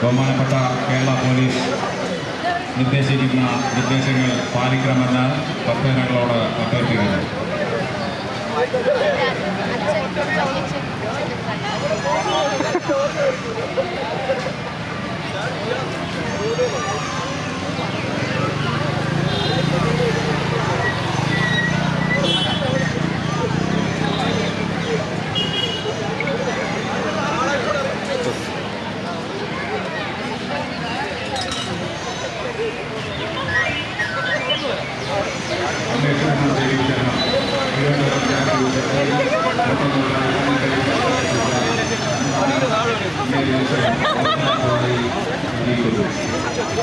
ബഹുമാനപ്പെട്ട കേരള പോലീസ് നിർദ്ദേശിക്കുന്ന നിർദ്ദേശങ്ങൾ പാലിക്കണമെന്ന് ഭക്തജനങ്ങളോട് അഭ്യർത്ഥിക്കുന്നു. അന്വേഷണം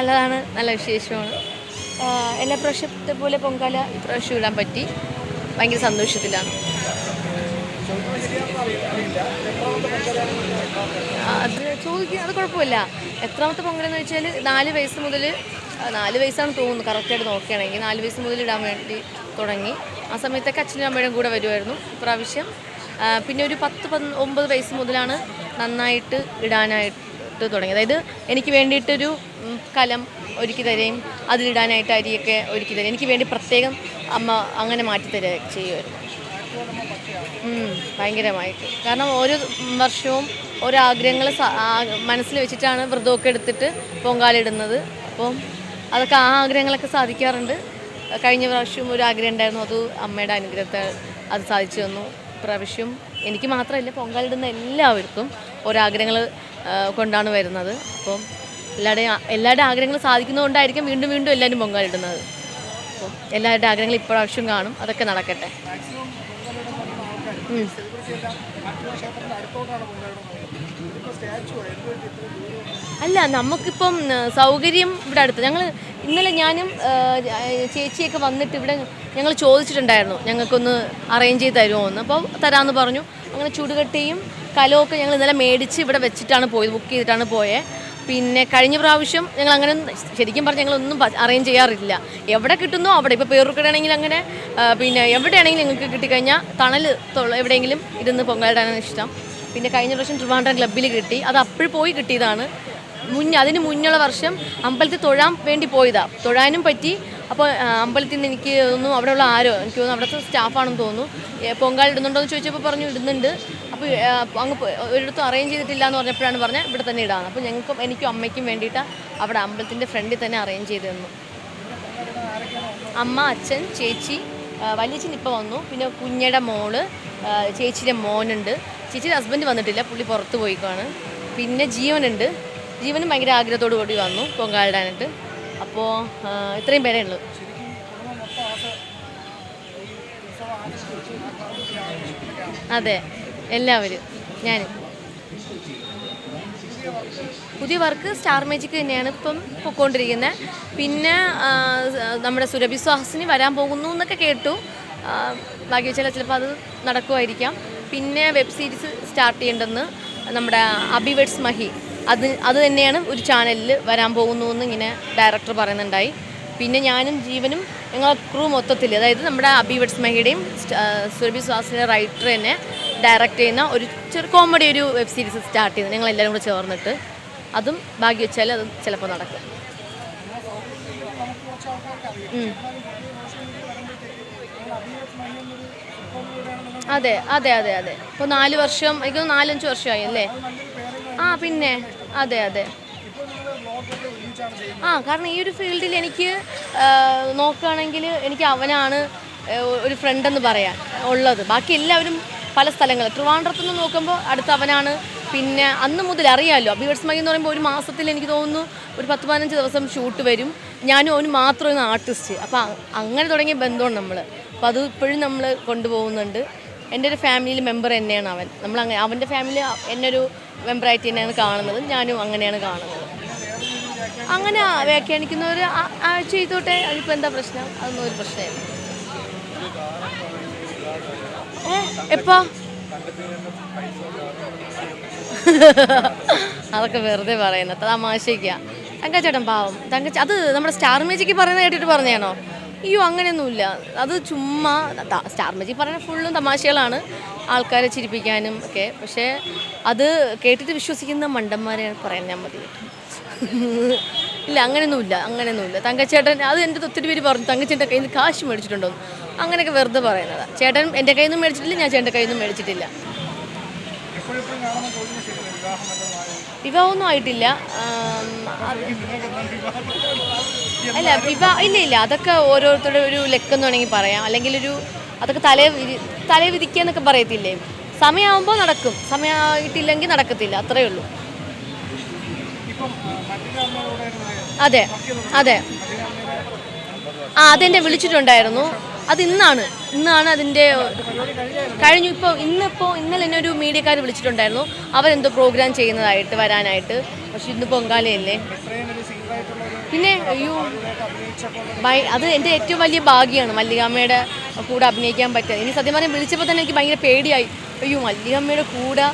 നല്ലതാണ് നല്ല വിശേഷമാണ്. എല്ലാ പ്രാവശ്യത്തെ പോലെ പൊങ്കാല ഇപ്രാവശ്യം ഇടാൻ പറ്റി. ഭയങ്കര സന്തോഷത്തിലാണ്. അത് ചോദിക്കുക അത് കുഴപ്പമില്ല. എത്രാമത്തെ പൊങ്കലെന്ന് വെച്ചാൽ നാല് വയസ്സ് മുതൽ നാല് വയസ്സാണ് തോന്നുന്നു കറക്റ്റായിട്ട് നോക്കുകയാണെങ്കിൽ നാല് വയസ്സ് മുതൽ ഇടാൻ വേണ്ടി തുടങ്ങി. ആ സമയത്തൊക്കെ അച്ഛനും അമ്മയുടെയും കൂടെ വരുമായിരുന്നു ഇപ്രാവശ്യം. പിന്നെ ഒരു പത്ത് ഒമ്പത് വയസ്സ് മുതലാണ് നന്നായിട്ട് ഇടാനായിട്ട് തുടങ്ങി അതായത് എനിക്ക് വേണ്ടിയിട്ടൊരു കലം ഒരുക്കി തരുകയും അതിലിടാനായിട്ട് അരിയൊക്കെ ഒരുക്കി തരും എനിക്ക് വേണ്ടി പ്രത്യേകം അമ്മ അങ്ങനെ മാറ്റി തരിക ചെയ്യുമായിരുന്നു. ഭയങ്കരമായിട്ട്. കാരണം ഓരോ വർഷവും ഓരോ ആഗ്രഹങ്ങൾ മനസ്സിൽ വെച്ചിട്ടാണ് വ്രതമൊക്കെ എടുത്തിട്ട് പൊങ്കാലിടുന്നത് അപ്പം അതൊക്കെ ആ ആഗ്രഹങ്ങളൊക്കെ സാധിക്കാറുണ്ട്. കഴിഞ്ഞ പ്രാവശ്യം ഒരു ആഗ്രഹം ഉണ്ടായിരുന്നു. അത് അമ്മയുടെ അനുഗ്രഹത്തെ അത് സാധിച്ചു തന്നു. പ്രാവശ്യം എനിക്ക് മാത്രമല്ല പൊങ്കാലിടുന്ന എല്ലാവർക്കും ഓരോ ആഗ്രഹങ്ങൾ കൊണ്ടാണ് വരുന്നത്. അപ്പം എല്ലാവരുടെയും എല്ലാവരുടെ ആഗ്രഹങ്ങൾ സാധിക്കുന്നതുകൊണ്ടായിരിക്കും വീണ്ടും വീണ്ടും എല്ലാവരും പൊങ്കാലിടുന്നത് എല്ലാവരുടെ ആഗ്രഹങ്ങൾ ഇപ്രാവശ്യം കാണും. അതൊക്കെ നടക്കട്ടെ. അല്ല നമുക്കിപ്പം സൗകര്യം ഇവിടെ അടുത്ത്. ഞങ്ങൾ ഇന്നലെ ഞാനും ചേച്ചിയൊക്കെ വന്നിട്ട് ഇവിടെ ഞങ്ങൾ ചോദിച്ചിട്ടുണ്ടായിരുന്നു. ഞങ്ങൾക്കൊന്ന് അറേഞ്ച് ചെയ്ത് തരുമോ എന്ന് അപ്പോൾ തരാമെന്ന് പറഞ്ഞു. അങ്ങനെ ചുടുകട്ടയും കലമൊക്കെ ഞങ്ങൾ ഇന്നലെ മേടിച്ച് ഇവിടെ വെച്ചിട്ടാണ് പോയത്. ബുക്ക് ചെയ്തിട്ടാണ് പോയത് പിന്നെ കഴിഞ്ഞ പ്രാവശ്യം ഞങ്ങൾ അങ്ങനെ ശരിക്കും പറഞ്ഞാൽ ഞങ്ങളൊന്നും അറേഞ്ച് ചെയ്യാറില്ല. എവിടെ കിട്ടുന്നോ അവിടെ. ഇപ്പോൾ പേരൂർക്കടയാണെങ്കിൽ അങ്ങനെ പിന്നെ എവിടെയാണെങ്കിലും ഞങ്ങൾക്ക് കിട്ടിക്കഴിഞ്ഞാൽ തണൽ എവിടെയെങ്കിലും ഇരുന്ന് പൊങ്കാലിടാനാണ് ഇഷ്ടം. പിന്നെ കഴിഞ്ഞ പ്രാവശ്യം ട്രിവാൻഡ്രം ക്ലബ്ബിൽ കിട്ടി. അത് അപ്പോഴും പോയി കിട്ടിയതാണ്. മുന്നേ അതിന് മുന്നുള്ള വർഷം അമ്പലത്തിൽ തൊഴാൻ വേണ്ടി പോയതാണ് തൊഴാനും പറ്റി. അപ്പോൾ അമ്പലത്തിൽ നിന്ന് എനിക്ക് തോന്നുന്നു അവിടെയുള്ള ആരോ എനിക്ക് തോന്നുന്നു അവിടുത്തെ സ്റ്റാഫാണെന്ന് തോന്നുന്നു. പൊങ്കാൽ ഇടുന്നുണ്ടോ എന്ന് ചോദിച്ചപ്പോൾ പറഞ്ഞു ഇടുന്നുണ്ട്. അപ്പോൾ അങ്ങ് ഒരിടത്തും അറേഞ്ച് ചെയ്തിട്ടില്ല എന്ന് പറഞ്ഞപ്പോഴാണ് പറഞ്ഞത് ഇവിടെ തന്നെ ഇടാന്ന്. അപ്പോൾ ഞങ്ങൾക്കും എനിക്കും അമ്മയ്ക്കും വേണ്ടിയിട്ട് അവിടെ അമ്പലത്തിന്റെ ഫ്രണ്ടിൽ തന്നെ അറേഞ്ച് ചെയ്ത് തന്നു. അമ്മ അച്ഛൻ ചേച്ചി വലിയച്ഛൻ ഇപ്പോൾ വന്നു. പിന്നെ കുഞ്ഞയുടെ മോൾ ചേച്ചിയുടെ മോനുണ്ട്. ചേച്ചിയുടെ ഹസ്ബൻഡ് വന്നിട്ടില്ല പുള്ളി പുറത്ത് പോയിക്കാണ്. പിന്നെ ജീവനുണ്ട്. ജീവനും ഭയങ്കര ആഗ്രഹത്തോടു കൂടി വന്നു പൊങ്കാലിടാനായിട്ട് അപ്പോൾ ഇത്രയും പേരേ ഉള്ളൂ. അതെ എല്ലാവരും ഞാൻ പുതിയ വർക്ക് സ്റ്റാർ മാജിക് തന്നെയാണ് ഇപ്പം പൊക്കോണ്ടിരിക്കുന്നത് പിന്നെ നമ്മുടെ സുരഭി സുഹാസിനി വരാൻ പോകുന്നു എന്നൊക്കെ കേട്ടു. ബാക്കി വെച്ചാൽ ചിലപ്പോൾ അത് നടക്കുമായിരിക്കാം പിന്നെ വെബ് സീരീസ് സ്റ്റാർട്ട് ചെയ്യേണ്ടെന്ന് നമ്മുടെ അബിവെഡ്സ് മഹി. അത് അത് തന്നെയാണ് ഒരു ചാനലിൽ വരാൻ പോകുന്നു എന്ന് ഇങ്ങനെ ഡയറക്ടർ പറയുന്നുണ്ടായി. പിന്നെ ഞാനും ജീവനും ഞങ്ങൾ ക്രൂ മൊത്തത്തിൽ അതായത് നമ്മുടെ അബിവെഡ്സ് മഹിയുടെയും സുരഭി സ്വാസിന്റെ റൈറ്റർ തന്നെ ഡയറക്റ്റ് ചെയ്യുന്ന ഒരു ചെറു കോമഡി ഒരു വെബ് സീരീസ് സ്റ്റാർട്ട് ചെയ്യുന്നത് ഞങ്ങൾ എല്ലാവരും കൂടെ ചേർന്നിട്ട്. അതും ഭാഗ്യം വെച്ചാൽ അത് ചിലപ്പോൾ നടക്കും. അതെ അതെ അതെ അതെ. ഇപ്പോൾ നാല് വർഷം എനിക്ക് നാലഞ്ച് വർഷമായി അല്ലേ? ആ പിന്നെ അതെ അതെ. ആ കാരണം ഈ ഒരു ഫീൽഡിൽ എനിക്ക് നോക്കുകയാണെങ്കിൽ എനിക്ക് അവനാണ് ഒരു ഫ്രണ്ട് എന്ന് പറയാൻ ഉള്ളത്. ബാക്കി എല്ലാവരും പല സ്ഥലങ്ങൾ. ട്രിവാൻഡ്രത്ത് നിന്ന് നോക്കുമ്പോൾ അടുത്ത അവനാണ്. പിന്നെ അന്ന് മുതൽ അറിയാമല്ലോ ബീവേഴ്സ് മൈ എന്ന് പറയുമ്പോൾ ഒരു മാസത്തിൽ എനിക്ക് തോന്നുന്നു ഒരു പത്ത് പതിനഞ്ച് ദിവസം ഷൂട്ട് വരും. ഞാനും അവന് മാത്രമാണ് ആർട്ടിസ്റ്റ്. അപ്പോൾ അങ്ങനെ തുടങ്ങിയ ബന്ധമാണ് നമ്മൾ അപ്പോൾ അത് ഇപ്പോഴും നമ്മൾ കൊണ്ടുപോകുന്നുണ്ട്. എന്റെ ഒരു ഫാമിലിയിൽ മെമ്പർ തന്നെയാണ് അവൻ. നമ്മൾ അങ്ങനെ അവന്റെ ഫാമിലി എന്നെ തന്നെയാണ് കാണുന്നത്. ഞാനും അങ്ങനെയാണ് കാണുന്നത്. അങ്ങനെ വ്യാഖ്യാനിക്കുന്നവർ ചെയ്തോട്ടെ. അതിപ്പോൾ എന്താ പ്രശ്നം? അതൊന്നും ഒരു പ്രശ്നമില്ല. എപ്പോ? അതൊക്കെ വെറുതെ പറയുന്നത് തമാശയ്ക്ക. തങ്കച്ചേട്ടൻ പാവം. തങ്കച്ച അത് നമ്മുടെ സ്റ്റാർ മേജിക്ക് പറയുന്നത് കേട്ടിട്ട് പറഞ്ഞാണോ അയ്യോ അങ്ങനെയൊന്നുമില്ല. അത് ചുമ്മാ സ്റ്റാർമജി പറയുന്ന ഫുള്ളും തമാശകളാണ് ആൾക്കാരെ ചിരിപ്പിക്കാനും ഒക്കെ. പക്ഷേ അത് കേട്ടിട്ട് വിശ്വസിക്കുന്ന മണ്ടന്മാരെയാണ് പറയാൻ മതി. കേട്ടോ. ഇല്ല അങ്ങനെയൊന്നുമില്ല അങ്ങനെയൊന്നുമില്ല. തങ്കച്ചേട്ടൻ അത് എന്റെ ഒത്തിരി പേര് പറഞ്ഞു തങ്കച്ചേട്ടന്റെ കയ്യിൽ നിന്ന് കാശ് മേടിച്ചിട്ടുണ്ടോ അങ്ങനെയൊക്കെ വെറുതെ പറയുന്നതാണ് ചേട്ടൻ എന്റെ കയ്യിൽ നിന്നും മേടിച്ചിട്ടില്ല ഞാൻ ചേട്ടന്റെ കയ്യിൽ നിന്നും മേടിച്ചിട്ടില്ല. വിവാഹമൊന്നും ആയിട്ടില്ല. അല്ല വിവാഹ ഇല്ല ഇല്ല അതൊക്കെ ഓരോരുത്തരുടെ ഒരു ലക്കെന്ന് വേണമെങ്കിൽ പറയാം. അല്ലെങ്കിൽ ഒരു അതൊക്കെ തലേ തല തലേ വിധിക്കുക എന്നൊക്കെ പറയത്തില്ലേ? സമയമാകുമ്പോൾ നടക്കും. സമയമായിട്ടില്ലെങ്കിൽ നടക്കത്തില്ല. അത്രയേ ഉള്ളൂ. അതെ അതെ. ആ അതെന്നെ വിളിച്ചിട്ടുണ്ടായിരുന്നു. അത് ഇന്നാണ്. ഇന്നാണ് അതിന്റെ കഴിഞ്ഞു. ഇപ്പോൾ ഇന്നിപ്പോൾ ഇന്നലെ എന്നെ ഒരു മീഡിയക്കാർ വിളിച്ചിട്ടുണ്ടായിരുന്നു. അവരെന്തോ പ്രോഗ്രാം ചെയ്യുന്നതായിട്ട് വരാനായിട്ട്. പക്ഷെ ഇന്ന് പൊങ്കാലയല്ലേ? പിന്നെ അയ്യോ അത് എന്റെ ഏറ്റവും വലിയ ഭാഗ്യമാണ് മല്ലികാമ്മയുടെ കൂടെ അഭിനയിക്കാൻ പറ്റുക. ഇനി സത്യം പറഞ്ഞാൽ വിളിച്ചപ്പോൾ തന്നെ എനിക്ക് ഭയങ്കര പേടിയായി. അയ്യോ മല്ലികമ്മയുടെ കൂടെ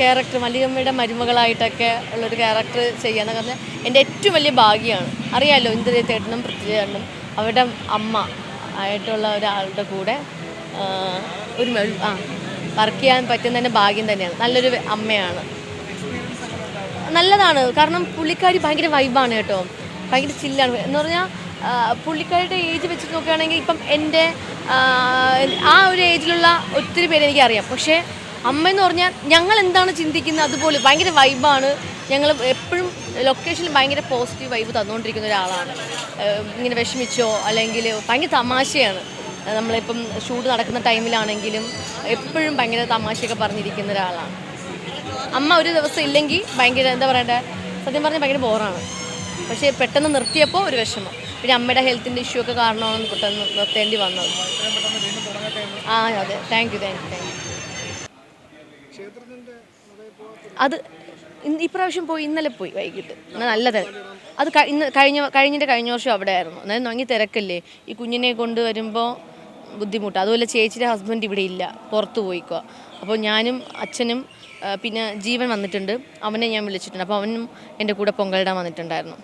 ക്യാരക്ടർ മല്ലികമ്മയുടെ മരുമകളായിട്ടൊക്കെ ഉള്ളൊരു ക്യാരക്ടർ ചെയ്യാന്നൊക്കെ പറഞ്ഞാൽ എന്റെ ഏറ്റവും വലിയ ഭാഗ്യമാണ് അറിയാമല്ലോ ഇന്ദ്രജിത്തേട്ടനും പൃഥ്വിചേട്ടനും അവരുടെ അമ്മ ആയിട്ടുള്ള ഒരാളുടെ കൂടെ ഒരു ആ വർക്ക് ചെയ്യാൻ പറ്റുന്ന തന്നെ ഭാഗ്യം തന്നെയാണ്. നല്ലൊരു അമ്മയാണ്. നല്ലതാണ്. കാരണം പുള്ളിക്കാരി ഭയങ്കര വൈബാണ് കേട്ടോ. ഭയങ്കര ചില്ലാണ്. എന്ന് പറഞ്ഞാൽ പുള്ളിക്കാരുടെ ഏജ് വെച്ച് നോക്കുകയാണെങ്കിൽ ഇപ്പം എന്റെ ആ, ആ ഒരു ഏജിലുള്ള ഒത്തിരി പേര് എനിക്കറിയാം. പക്ഷേ അമ്മ എന്ന് പറഞ്ഞാൽ ഞങ്ങൾ എന്താണ് ചിന്തിക്കുന്നത്? അതുപോലെ ഭയങ്കര വൈബാണ് ഞങ്ങൾ എപ്പോഴും ലൊക്കേഷനിൽ ഭയങ്കര പോസിറ്റീവ് വൈബ് തന്നുകൊണ്ടിരിക്കുന്ന ഒരാളാണ്. ഇങ്ങനെ വിഷമിച്ചോ അല്ലെങ്കിൽ ഭയങ്കര തമാശയാണ്. നമ്മളിപ്പം ഷൂട്ട് നടക്കുന്ന ടൈമിലാണെങ്കിലും എപ്പോഴും ഭയങ്കര തമാശയൊക്കെ പറഞ്ഞിരിക്കുന്ന ഒരാളാണ്. അമ്മ ഒരു ദിവസം ഇല്ലെങ്കിൽ ഭയങ്കര എന്താ പറയണ്ടേ? സത്യം പറഞ്ഞാൽ ഭയങ്കര ബോറാണ് പക്ഷേ പെട്ടെന്ന് നിർത്തിയപ്പോൾ ഒരു വിഷമം. പിന്നെ അമ്മയുടെ ഹെൽത്തിന്റെ ഇഷ്യൂ ഒക്കെ കാരണമാണ് പെട്ടെന്ന് നിർത്തേണ്ടി വന്നത്. ആ അതെ. Thank you thank you thank you അത് ഇപ്രാവശ്യം പോയി ഇന്നലെ പോയി വൈകിട്ട്. എന്നാൽ തിരക്ക് അത് ഇന്ന് കഴിഞ്ഞ കഴിഞ്ഞിട്ട് കഴിഞ്ഞ വർഷം അവിടെ ആയിരുന്നു. അതായത് ഭയങ്കര തിരക്കല്ലേ? ഈ കുഞ്ഞിനെ കൊണ്ട് വരുമ്പോൾ ബുദ്ധിമുട്ട്. അതുപോലെ ചേച്ചിയുടെ ഹസ്ബൻഡ് ഇവിടെ ഇല്ല. പുറത്ത് പോയിക്കോ അപ്പോൾ ഞാനും അച്ഛനും പിന്നെ ജീവൻ വന്നിട്ടുണ്ട്. അവനെ ഞാൻ വിളിച്ചിട്ടുണ്ട്. അപ്പോൾ അവനും എന്റെ കൂടെ പൊങ്കലിടാൻ വന്നിട്ടുണ്ടായിരുന്നു.